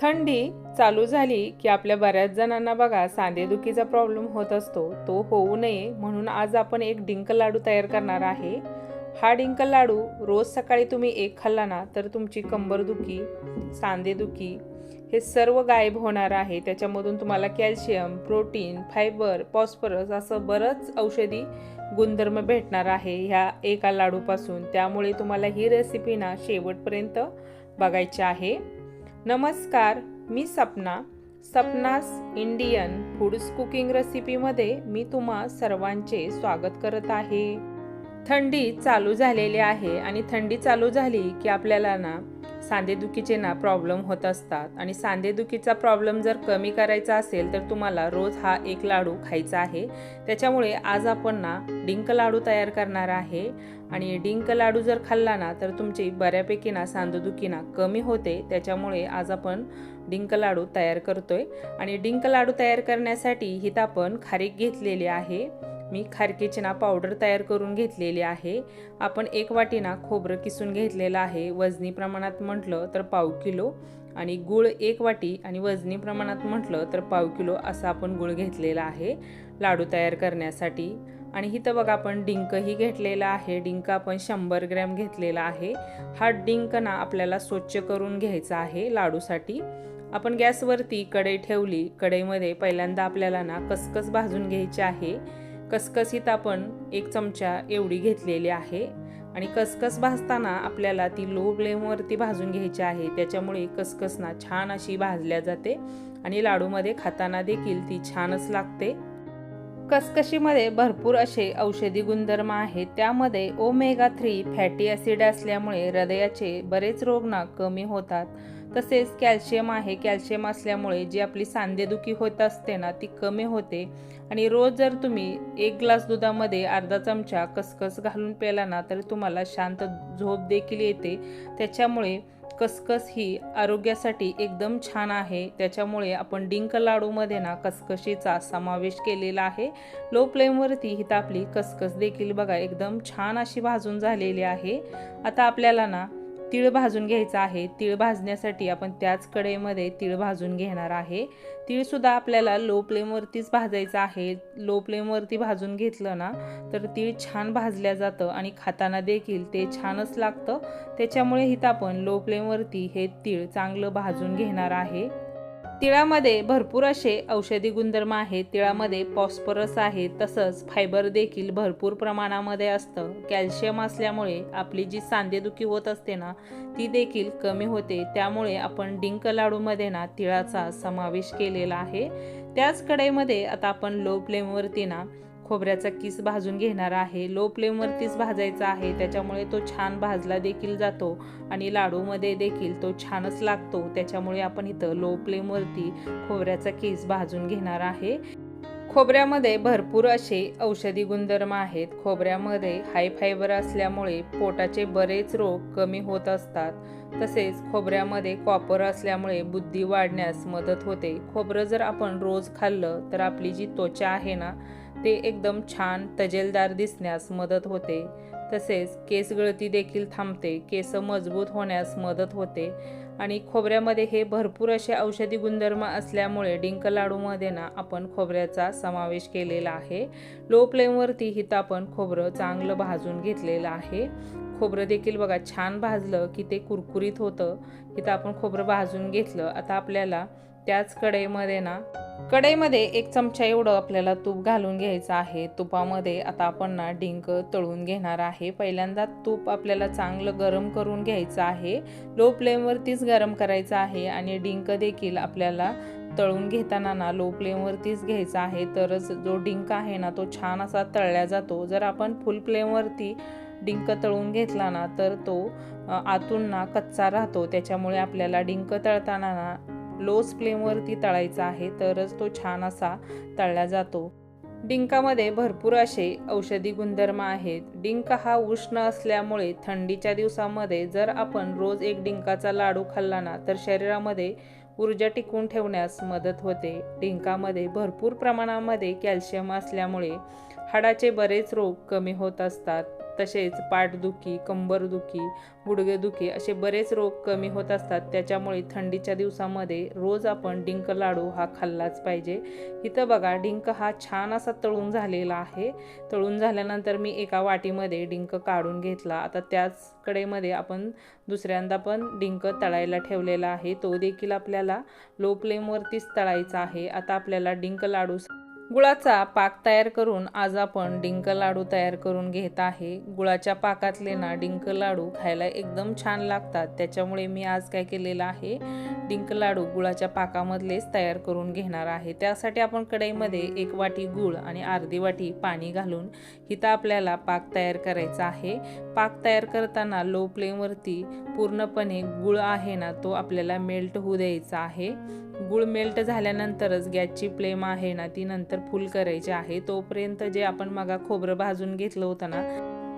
थंडी चालू झाली की आपल्या बऱ्याच जणांना बघा सांधेदुखीचा प्रॉब्लेम होत असतो. तो होऊ नये म्हणून आज आपण एक डिंक लाडू तयार करणार आहे. हा डिंक लाडू रोज सकाळी तुम्ही एक खाल्ला ना तर तुमची कंबरदुखी सांधेदुखी हे सर्व गायब होणार आहे. त्याच्यामधून तुम्हाला कॅल्शियम प्रोटीन फायबर फॉस्फरस असं बरंच औषधी गुणधर्म भेटणार आहे ह्या एका लाडूपासून. त्यामुळे तुम्हाला ही रेसिपी ना शेवटपर्यंत बघायची आहे. नमस्कार मी Sapna. Sapna's Indian foods cooking रेसिपीमध्ये मी तुम्हा सर्वांचे स्वागत करत आहे. थंडी चालू झालेली आहे आणि थंडी चालू झाली की आपल्याला ना सांधेदुखीचे ना प्रॉब्लेम होत असतात. आणि सांधेदुखीचा प्रॉब्लेम जर कमी करायचा असेल तर तुम्हाला रोज हा एक लाडू खायचा आहे. त्याच्यामुळे आज आपण ना डिंक लाडू तयार करणार आहे. आणि डिंक लाडू जर खाल्ला ना तर तुमची बऱ्यापैकी ना सांधेदुखी ना कमी होते. त्याच्यामुळे आज आपण डिंक लाडू तयार करतोय. आणि डिंक लाडू तयार करण्यासाठी हिथं आपण खारीक घेतलेली आहे. मी खारकीची ना पावडर तयार करून घेतलेली आहे. आपण एक वाटी ना खोबरं किसून घेतलेलं आहे. वजनी प्रमाणात म्हटलं तर पाव किलो आणि गुळ एक वाटी आणि वजनी प्रमाणात म्हटलं तर पाव किलो असा आपण गुळ घेतलेला आहे लाडू तयार करण्यासाठी. आणि इथं बघा आपण डिंकही घेतलेला आहे. डिंक आपण शंभर ग्रॅम घेतलेला आहे. हा डिंक ना आपल्याला स्वच्छ करून घ्यायचा आहे लाडूसाठी. आपण गॅसवरती कढई ठेवली. कढईमध्ये पहिल्यांदा आपल्याला ना कसकस भाजून घ्यायची आहे. कसकसीत आपण एक चमचा एवढी घेतलेली आहे. आणि कसकस भाजताना आपल्याला ती लो फ्लेमवरती भाजून घ्यायची आहे. त्याच्यामुळे कसकसना छान अशी भाजल्या जाते. आणि लाडूमध्ये खाताना देखील ती छानच लागते. कसकशीमध्ये भरपूर असे औषधी गुणधर्म आहेत. त्यामध्ये ओमेगा थ्री फॅटी ॲसिड असल्यामुळे हृदयाचे बरेच रोगना कमी होतात. तसेच कॅल्शियम आहे. कॅल्शियम असल्यामुळे जी आपली सांधेदुखी होत असते ना ती कमी होते. आणि रोज जर तुम्ही एक ग्लास दुधामध्ये अर्धा चमचा कसकस घालून प्याला ना तर तुम्हाला शांत झोप देखील येते. त्याच्यामुळे कसकस ही आरोग्यासाठी एकदम छान आहे. त्याच्यामुळे आपण डिंक लाडूमध्ये ना कसकशीचा समावेश केलेला आहे. लो फ्लेमवरती ही आपली कसकस देखील बघा एकदम छान अशी भाजून झालेली आहे. आता आपल्याला ना तीळ भाजून घ्यायचा आहे. तीळ भाजण्यासाठी आपण त्याच कढईमध्ये तीळ भाजून घेणार आहे. तीळसुद्धा आपल्याला लो फ्लेमवरतीच भाजायचं आहे. लो फ्लेमवरती भाजून घेतलं ना तर तीळ छान भाजल्या जातं आणि खाताना देखील ते छानच लागतं. त्याच्यामुळे हिथं आपण लो फ्लेमवरती हे तीळ चांगलं भाजून घेणार आहे. तिळामध्ये भरपूर असे औषधी गुणधर्म आहेत. तिळामध्ये फॉस्फरस आहे. तसंच फायबर देखील भरपूर प्रमाणामध्ये असतं. कॅल्शियम असल्यामुळे आपली जी सांधेदुखी होत असते ना ती देखील कमी होते. त्यामुळे आपण डिंक लाडूमध्ये ना तिळाचा समावेश केलेला आहे. त्याच कढईमध्ये आता आपण लो फ्लेमवरती ना खोबऱ्याचा किस भाजून घेणार आहे. लो फ्लेमवरतीच भाजायचा आहे. त्याच्यामुळे तो छान भाजला देखील जातो आणि लाडूमध्ये देखील तो छानच लागतो. त्याच्यामुळे आपण इथं लो फ्लेमवरती खोबऱ्याचा किस भाजून घेणार आहे. खोबऱ्यामध्ये भरपूर असे औषधी गुणधर्म आहेत. खोबऱ्यामध्ये हाय फायबर असल्यामुळे पोटाचे बरेच रोग कमी होत असतात. तसेच खोबऱ्यामध्ये कॉपर असल्यामुळे बुद्धी वाढण्यास मदत होते. खोबरं जर आपण रोज खाल्लं तर आपली जी त्वचा आहे ना ते एकदम छान तजेलदार दिसण्यास मदत होते. तसेच केस गळती देखील थांबते. केस मजबूत होण्यास मदत होते. आणि खोबऱ्यामध्ये हे भरपूर असे औषधी गुणधर्म असल्यामुळे डिंक लाडूमध्ये ना आपण खोबऱ्याचा समावेश केलेला आहे. लो फ्लेमवरती हिथं आपण खोबरं चांगलं भाजून घेतलेलं आहे. खोबरं देखील बघा छान भाजलं की ते कुरकुरीत होतं. हिथं आपण खोबरं भाजून घेतलं. आता आपल्याला त्याच कढईमध्ये ना कढईमध्ये एक चमचा एवढं आपल्याला तूप घालून घ्यायचं आहे. तुपामध्ये आता आपण ना डिंक तळून घेणार आहे. पहिल्यांदा तूप आपल्याला चांगलं गरम करून घ्यायचं आहे. लो फ्लेमवरतीच गरम करायचं आहे आणि डिंक देखील आपल्याला तळून घेताना ना लो फ्लेमवरतीच घ्यायचा आहे. तरच जो डिंक आहे ना तो छान असा तळला जातो. जर आपण फुल फ्लेमवरती डिंक तळून घेतला ना तर तो आतून ना कच्चा राहतो. त्याच्यामुळे आपल्याला डिंक तळताना ना लो फ्लेमवरती तळायचा आहे तरच तो छान असा तळला जातो. डिंकामध्ये भरपूर असे औषधी गुणधर्म आहेत. डिंक हा उष्ण असल्यामुळे थंडीच्या दिवसामध्ये जर आपण रोज एक डिंकाचा लाडू खाल्ला ना तर शरीरामध्ये ऊर्जा टिकून ठेवण्यास मदत होते. डिंकामध्ये भरपूर प्रमाणामध्ये कॅल्शियम असल्यामुळे हाडाचे बरेच रोग कमी होत असतात. तसेच पाठदुखी कंबरदुखी गुडघेदुखी असे बरेच रोग कमी होत असतात. त्याच्यामुळे थंडीच्या दिवसामध्ये रोज आपण डिंक लाडू हा खाल्लाच पाहिजे. इथं बघा डिंक हा छान असा तळून झालेला आहे. तळून झाल्यानंतर मी एका वाटीमध्ये डिंक काढून घेतला. आता त्याच कडेमध्ये आपण दुसऱ्यांदा पण डिंक तळायला ठेवलेला आहे. तो देखील आपल्याला लो फ्लेमवरतीच तळायचा आहे. आता आपल्याला डिंक लाडू गुळाचा पाक तयार करून आज आपण डिंक लाडू तयार करून घेत आहे. गुळाच्या पाकातले ना डिंक लाडू खायला एकदम छान लागतात. त्याच्यामुळे मी आज काय केलेलं आहे डिंक लाडू गुळाच्या पाकामधलेच तयार करून घेणार आहे. त्यासाठी आपण कढईमध्ये एक वाटी गुळ आणि अर्धी वाटी पाणी घालून इथं आपल्याला पाक तयार करायचा आहे. पाक तयार करताना लो फ्लेमवरती पूर्णपणे गुळ आहे ना तो आपल्याला मेल्ट होऊ द्यायचा आहे. गुळ मेल्ट झाल्यानंतरच गॅसची फ्लेम आहे ना ती नंतर फुल करायची आहे. तोपर्यंत जे आपण मगा खोबरं भाजून घेतलं होतं ना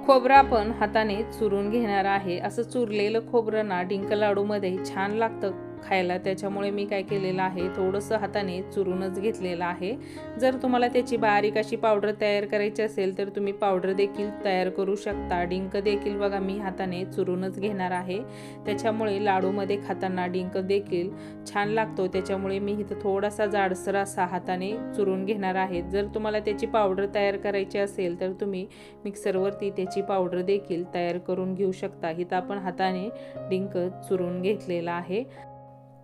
खोबरं आपण हाताने चुरून घेणार आहे. असं चुरलेलं खोबरं ना डिंक लाडूमध्ये छान लागतं. खायला. त्याच्यामुळे मी काय केलेलं आहे थोडंसं हाताने चुरूनच घेतलेलं आहे. जर तुम्हाला त्याची बारीक अशी पावडर तयार करायची असेल तर तुम्ही पावडर देखील तयार करू शकता. डिंक देखील बघा मी हाताने चुरूनच घेणार आहे. त्याच्यामुळे लाडूमध्ये खाताना डिंक देखील छान लागतो. त्याच्यामुळे मी इथं थोडासा जाडसर असा हाताने चुरून घेणार आहे. जर तुम्हाला त्याची पावडर तयार करायची असेल तर तुम्ही मिक्सरवरती त्याची पावडर देखील तयार करून घेऊ शकता. इथं आपण हाताने डिंक चुरून घेतलेला आहे.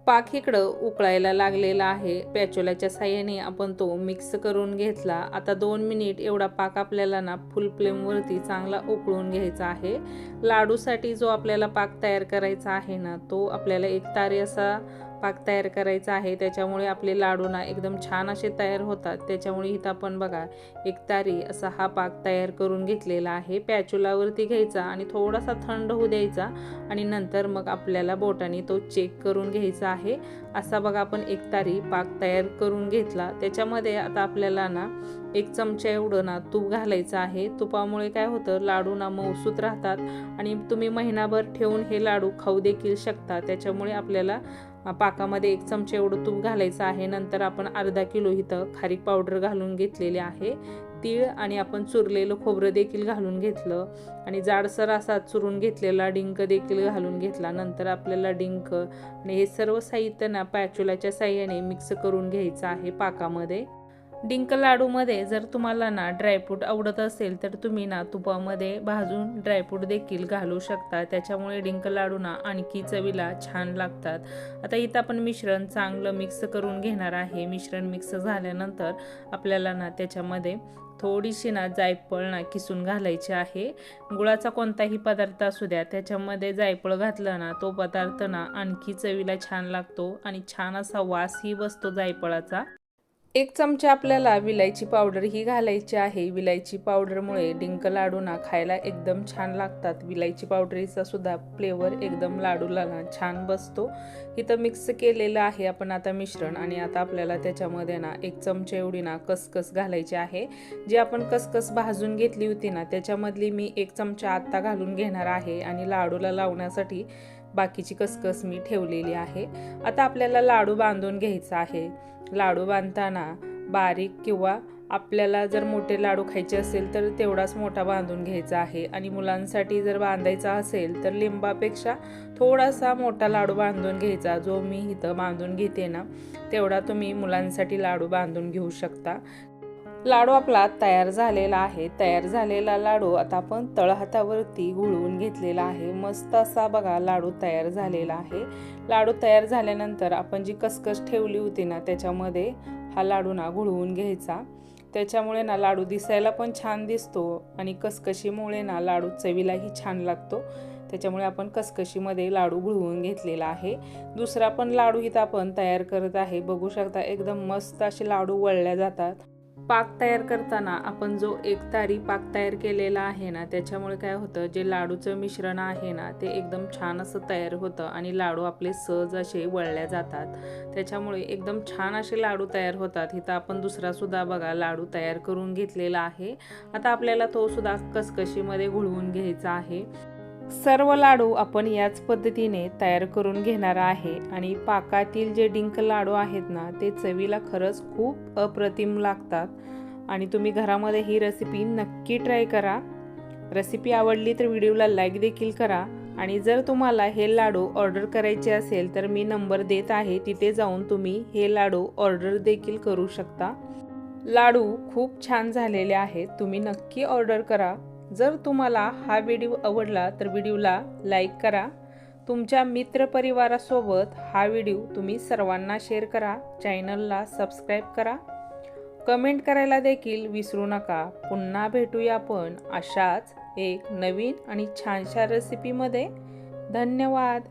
पाक इकडं उकळायला लागलेला आहे. पॅचोल्याच्या साह्याने आपण तो मिक्स करून घेतला. आता दोन मिनिट एवढा पाक आपल्याला ना फुल फ्लेमवरती चांगला उकळून घ्यायचा आहे. लाडूसाठी जो आपल्याला पाक तयार करायचा आहे ना तो आपल्याला एक तारे असा पाक तयार करायचा आहे. त्याच्यामुळे आपले लाडू ना एकदम छान असे तयार होतात. त्याच्यामुळे इथं आपण बघा एक तारी असा हा पाक तयार करून घेतलेला आहे. पॅचुलावरती घ्यायचा आणि थोडासा थंड होऊ द्यायचा आणि नंतर मग आपल्याला बोटाने तो चेक करून घ्यायचा आहे. असा बघा आपण एक तारी पाक तयार करून घेतला. त्याच्यामध्ये आता आपल्याला ना एक चमचा एवढं ना तूप घालायचं आहे. तुपामुळे काय होतं लाडू ना मौसूत राहतात आणि तुम्ही महिनाभर ठेवून हे लाडू खाऊ देखील शकता. त्याच्यामुळे आपल्याला पाकामध्ये एक चमचे एवढं तूप घालायचं आहे. नंतर आपण अर्धा किलो इथं खारीक पावडर घालून घेतलेली आहे. तीळ आणि आपण चुरलेलं खोबरं देखील घालून घेतलं. आणि जाडसर असा चुरून घेतलेला डिंक देखील घालून घेतला. नंतर आपल्याला डिंक आणि हे सर्व साहित्य ना पॅचुलाच्या साह्याने मिक्स करून घ्यायचं आहे पाकामध्ये. डिंक लाडूमध्ये जर तुम्हाला ना ड्रायफ्रूट आवडत असेल तर तुम्ही ना तुपामध्ये भाजून ड्रायफ्रूट देखील घालू शकता. त्याच्यामुळे डिंक लाडू ना आणखी चवीला छान लागतात. आता इथं आपण मिश्रण चांगलं मिक्स करून घेणार आहे. मिश्रण मिक्स झाल्यानंतर आपल्याला ना त्याच्यामध्ये थोडीशी ना जायफळ ना किसून घालायची आहे. गुळाचा कोणताही पदार्थ असू द्या त्याच्यामध्ये जायफळ घातलं ना तो पदार्थ ना आणखी चवीला छान लागतो आणि छान असा वासही बसतो जायफळाचा. एक चमचा आपल्याला विलायची पावडर ही घालायची आहे. विलायची पावडरमुळे डिंक लाडू ना खायला एकदम छान लागतात. विलायची पावडरीचा सुद्धा फ्लेवर एकदम लाडूला ना छान बसतो. इथं मिक्स केलेलं आहे आपण आता मिश्रण आणि आता आपल्याला त्याच्यामध्ये ना एक चमचा एवढी ना कसकस घालायची आहे. जी आपण कसकस भाजून घेतली होती ना त्याच्यामधली मी एक चमचा आत्ता घालून घेणार आहे आणि लाडूला लावण्यासाठी बाकीची कसकस मी ठेवलेली आहे. आता आपल्याला लाडू बांधून घ्यायचा आहे. लाडू बांधताना बारीक किंवा आपल्याला जर मोठे लाडू खायचे असेल तर तेवढाच मोठा बांधून घ्यायचा आहे. आणि मुलांसाठी जर बांधायचा असेल तर लिंबापेक्षा थोडासा मोठा लाडू बांधून घ्यायचा. जो मी इथं बांधून घेते ना तेवढा तुम्ही मुलांसाठी लाडू बांधून घेऊ शकता. लाडू आपला तयार झालेला आहे. तयार झालेला लाडू आता आपण तळहातावरती घुळवून घेतलेला आहे. मस्त असा बघा लाडू तयार झालेला आहे. लाडू तयार झाल्यानंतर आपण जी कसकस ठेवली होती ना त्याच्यामध्ये हा लाडू ना घुळवून घ्यायचा. त्याच्यामुळे ना लाडू दिसायला पण छान दिसतो आणि कसकशीमुळे ना लाडू चवीलाही छान लागतो. त्याच्यामुळे आपण कसकशीमध्ये लाडू घुळवून घेतलेला आहे. दुसरा पण लाडू इथं आपण तयार करत आहे. बघू शकता एकदम मस्त असे लाडू वळल्या जातात. पाक तयार करताना आपण जो एक तारी पाक तयार केलेला आहे ना त्याच्यामुळे काय होतं जे लाडूचं मिश्रण आहे ना ते एकदम छान असं तयार होतं आणि लाडू आपले सहज असे वळल्या जातात. त्याच्यामुळे एकदम छान असे लाडू तयार होतात. इथं आपण दुसरासुद्धा बघा लाडू तयार करून घेतलेला आहे. आता आपल्याला तो सुद्धा कसकशीमध्ये घुळवून घ्यायचा आहे. सर्व लाडू आपण याच पद्धतीने तयार करून घेणार आहे आणि पाकातील जे डिंक लाडू आहेत ना ते चवीला खरंच खूप अप्रतिम लागतात. आणि तुम्ही घरामध्ये ही रेसिपी नक्की ट्राय करा. रेसिपी आवडली तर व्हिडिओला लाईक देखील करा. आणि जर तुम्हाला हे लाडू ऑर्डर करायचे असेल तर मी नंबर देत आहे तिथे जाऊन तुम्ही हे लाडू ऑर्डर देखील करू शकता. लाडू खूप छान झालेले आहेत तुम्ही नक्की ऑर्डर करा. जर तुम्हाला हा व्हिडिओ आवडला तर व्हिडिओला लाईक करा. तुमच्या मित्रपरिवारासोबत हा व्हिडिओ तुम्ही सर्वांना शेअर करा. चॅनलला सबस्क्राईब करा. कमेंट करायला देखील विसरू नका. पुन्हा भेटूया आपण अशाच एक नवीन आणि छानशा रेसिपीमध्ये धन्यवाद.